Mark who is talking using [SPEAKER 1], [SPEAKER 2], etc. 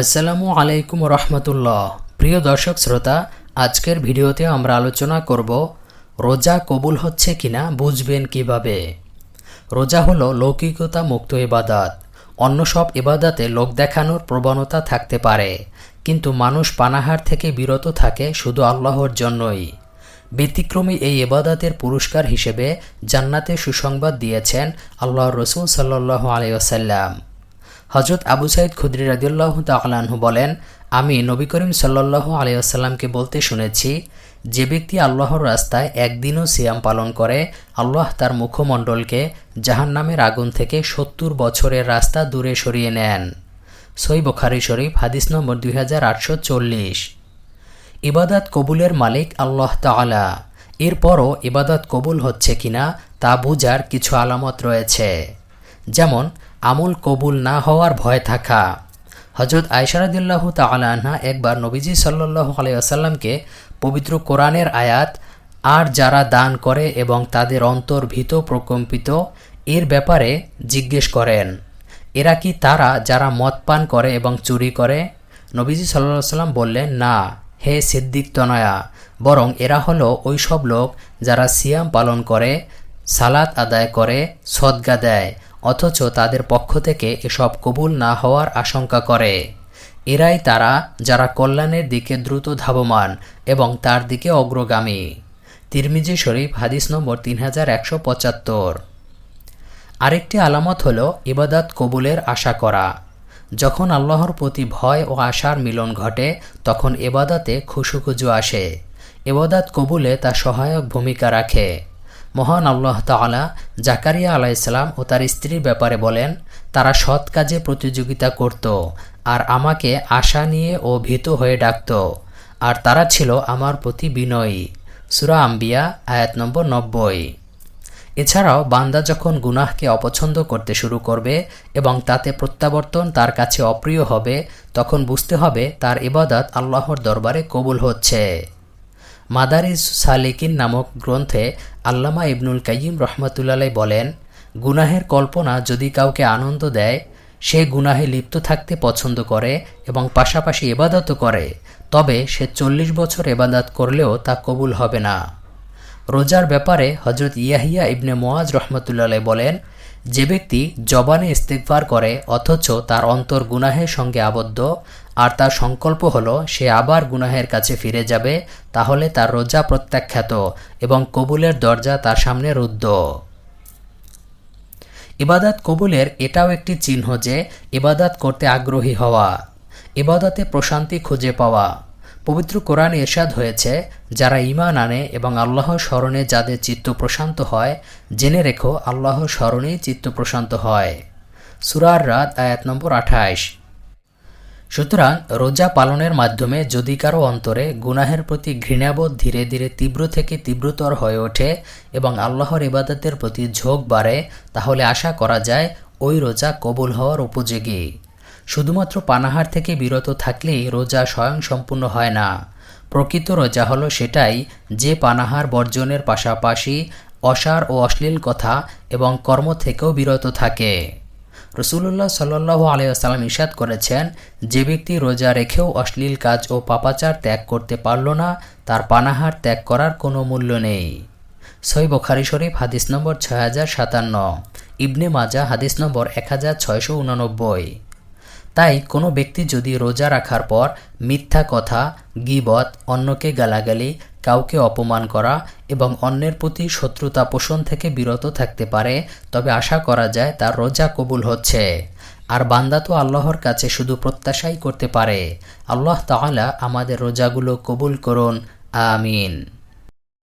[SPEAKER 1] আসসালামু আলাইকুম রহমতুল্লাহ। প্রিয় দর্শক শ্রোতা, আজকের ভিডিওতে আমরা আলোচনা করব, রোজা কবুল হচ্ছে কিনা, বুঝবেন কীভাবে? রোজা হলো লৌকিকতা মুক্ত ইবাদাত। অন্য সব ইবাদাতে লোক দেখানোর প্রবণতা থাকতে পারে, কিন্তু মানুষ পানাহার থেকে বিরত থাকে শুধু আল্লাহর জন্যই। ব্যতিক্রমী এই ইবাদাতের পুরস্কার হিসেবে জান্নাতে সুসংবাদ দিয়েছেন আল্লাহ রসুল সাল্লাহ আলিয়াসাল্লাম হজরত আবু সাইদ খুদ্রি রাদিউল্লাহ তালাহু বলেন, আমি নবী করিম সাল্লাহ আলিয়াসাল্লামকে বলতে শুনেছি, যে ব্যক্তি আল্লাহর রাস্তায় একদিনও সিয়াম পালন করে, আল্লাহ তার মুখমণ্ডলকে জাহান্নামের আগুন থেকে সত্তর বছরের রাস্তা দূরে সরিয়ে নেন। সই বখারি শরীফ, হাদিস নম্বর দুই হাজার আটশো চল্লিশ। ইবাদাত কবুলের মালিক আল্লাহ তাআলা। এরপরও ইবাদত কবুল হচ্ছে কিনা তা বোঝার কিছু আলামত রয়েছে। যেমন আমল কবুল না হওয়ার ভয় থাকা। হজরত আয়সারাদিল্লাহ তালাহা একবার নবীজি সাল্লাহ আলাইসাল্লামকে পবিত্র কোরআনের আয়াত, আর যারা দান করে এবং তাদের অন্তর ভীত প্রকম্পিত এর ব্যাপারে জিজ্ঞেস করেন। এরা কি তারা যারা মদ পান করে এবং চুরি করে? নবীজি সাল্লাহ সাল্লাম বললেন, না, হে সিদ্দিক তনয়া, বরং এরা হলো ওই সব লোক যারা সিয়াম পালন করে, সালাত আদায় করে, সদ্গা দেয় অথচ তাদের পক্ষ থেকে এসব কবুল না হওয়ার আশঙ্কা করে। এরাই তারা যারা কল্যাণের দিকে দ্রুত ধাবমান এবং তার দিকে অগ্রগামী। তিরমিজি শরীফ, হাদিস নম্বর তিন হাজার একশো পঁচাত্তর। আরেকটি আলামত হল ইবাদাত কবুলের আশা করা। যখন আল্লাহর প্রতি ভয় ও আশার মিলন ঘটে, তখন এবাদাতে খুশুখুজু আসে। এবাদাত কবুলে তা সহায়ক ভূমিকা রাখে। মহান আল্লাহ তালা জাকারিয়া আলাইসালাম ও তার স্ত্রীর ব্যাপারে বলেন, তারা সৎ কাজে প্রতিযোগিতা করত আর আমাকে আশা নিয়ে ও ভীত হয়ে ডাকত, আর তারা ছিল আমার প্রতি বিনয়ী। সুরা আম্বিয়া, আয়াত নম্বর নব্বই। এছাড়াও বান্দা যখন গুনাহকে অপছন্দ করতে শুরু করবে এবং তাতে প্রত্যাবর্তন তার কাছে অপ্রিয় হবে, তখন বুঝতে হবে তার ইবাদত আল্লাহর দরবারে কবুল হচ্ছে। মাদারিস সালিকিন নামক গ্রন্থে আল্লামা ইবনুল কাইম রহমতুল্লাহ বলেন, গুনাহের কল্পনা যদি কাউকে আনন্দ দেয়, সে গুনাহে লিপ্ত থাকতে পছন্দ করে এবং পাশাপাশি এবাদতও করে, তবে সে চল্লিশ বছর এবাদাত করলেও তা কবুল হবে না। রোজার ব্যাপারে হজরত ইয়াহিয়া ইবনে মোয়াজ রহমতুল্লাহ বলেন, যে ব্যক্তি জবানে ইস্তেকবার করে অথচ তার অন্তর গুনাহের সঙ্গে আবদ্ধ আর তার সংকল্প হলো, সে আবার গুনাহের কাছে ফিরে যাবে, তাহলে তার রোজা প্রত্যাখ্যাত এবং কবুলের দরজা তার সামনে রুদ্ধ। ইবাদাত কবুলের এটাও একটি চিহ্ন যে, ইবাদাত করতে আগ্রহী হওয়া, ইবাদাতে প্রশান্তি খুঁজে পাওয়া। পবিত্র কোরআন এরশাদ হয়েছে, যারা ইমান আনে এবং আল্লাহ স্মরণে যাদের চিত্ত প্রশান্ত হয়, জেনে রেখো আল্লাহর স্মরণেই চিত্ত প্রশান্ত হয়। সুরার রাত আয়াত নম্বর আঠাইশ সুতরাং রোজা পালনের মাধ্যমে যদি কারও অন্তরে গুনাহের প্রতি ঘৃণাবোধ ধীরে ধীরে তীব্র থেকে তীব্রতর হয়ে ওঠে এবং আল্লাহর ইবাদতের প্রতি ঝোঁক বাড়ে, তাহলে আশা করা যায় ওই রোজা কবুল হওয়ার উপযোগী। শুধুমাত্র পানাহার থেকে বিরত থাকলেই রোজা স্বয়ং সম্পূর্ণ হয় না। প্রকৃত রোজা হলো সেটাই যে পানাহার বর্জনের পাশাপাশি অসার ও অশ্লীল কথা এবং কর্ম থেকেও বিরত থাকে। রসুল্লাহ সাল্লাহ আলিয়াল্লাম ইশাদ করেছেন, যে ব্যক্তি রোজা রেখেও অশ্লীল কাজ ও পাপাচার ত্যাগ করতে পারল না, তার পানাহার ত্যাগ করার কোনো মূল্য নেই। সই বখারি শরীফ, হাদিস নম্বর ছয় হাজার সাতান্ন। ইবনে মাজা হাদিস নম্বর এক হাজার ছয়শো উননব্বই। তাই কোনো ব্যক্তি যদি রোজা রাখার পর মিথ্যা কথা, গিবত, অন্যকে গালাগালি কাউকে অপমান করা এবং অন্যের প্রতি শত্রুতা পোষণ থেকে বিরত থাকতে পারে, তবে আশা করা যায় তার রোজা কবুল হচ্ছে। আর বান্দা তো আল্লাহর কাছে শুধু প্রত্যাশাই করতে পারে। আল্লাহ তাআলা আমাদের রোজাগুলো কবুল করুন। আমিন।